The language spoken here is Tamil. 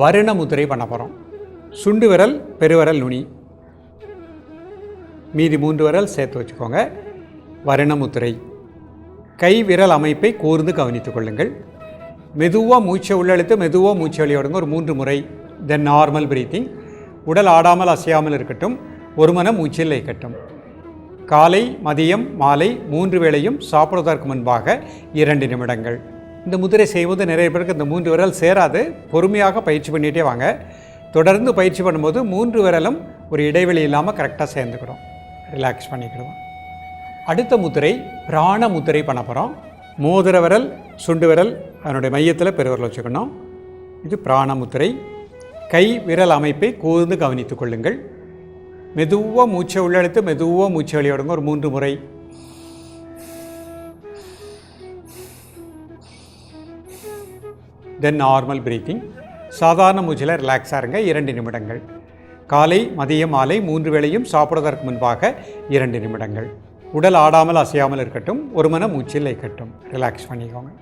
வருண முத்திரை பண்ண போகிறோம் சுண்டு விரல் பெருவிரல் நுனி. மீதி மூன்று விரல் சேர்த்து வச்சுக்கோங்க. வருண முத்திரை கை விரல் அமைப்பை கூர்ந்து கவனித்துக் கொள்ளுங்கள். மெதுவாக மூச்சை உள்ளெழுத்து மெதுவாக மூச்சை வெளியிடுங்க ஒரு மூன்று முறை. தென் நார்மல் பிரீத்திங் உடல் ஆடாமல் அசையாமல் இருக்கட்டும். ஒரு மனம் மூச்சில் இருக்கட்டும் காலை மதியம் மாலை மூன்று வேளையும் சாப்பிடுவதற்கு முன்பாக இரண்டு நிமிடங்கள். இந்த முதிரை செய்வது நிறைய பேருக்கு இந்த மூன்று விரல் சேராது. பொறுமையாக பயிற்சி பண்ணிகிட்டே வாங்க. தொடர்ந்து பயிற்சி பண்ணும்போது மூன்று விரலும் ஒரு இடைவெளி இல்லாமல் கரெக்டாக சேர்ந்துக்கிறோம் ரிலாக்ஸ் பண்ணிக்கிடுவோம். அடுத்த முத்திரை பிராண முத்திரை பண்ண போகிறோம் மோதிர விரல் சுண்டு விரல் அதனுடைய மையத்தில் பெருவிரல் வச்சுக்கணும். இது பிராண முத்திரை கை விரல் அமைப்பை கூர்ந்து கவனித்துக் கொள்ளுங்கள். மெதுவாக மூச்சை உள்ளெடுத்து மெதுவாக மூச்சை வெளியிடுங்க ஒரு மூன்று முறை. தென் நார்மல் பிரீத்திங் சாதாரண மூச்சில் ரிலாக்ஸாக இருங்க. இரண்டு நிமிடங்கள். காலை மதியம் மாலை மூன்று வேளையும் சாப்பிடுவதற்கு முன்பாக இரண்டு நிமிடங்கள். உடல் ஆடாமல் அசையாமல் இருக்கட்டும். ஒரு மன மூச்சில் இருக்கட்டும் ரிலாக்ஸ் பண்ணிக்கோங்க.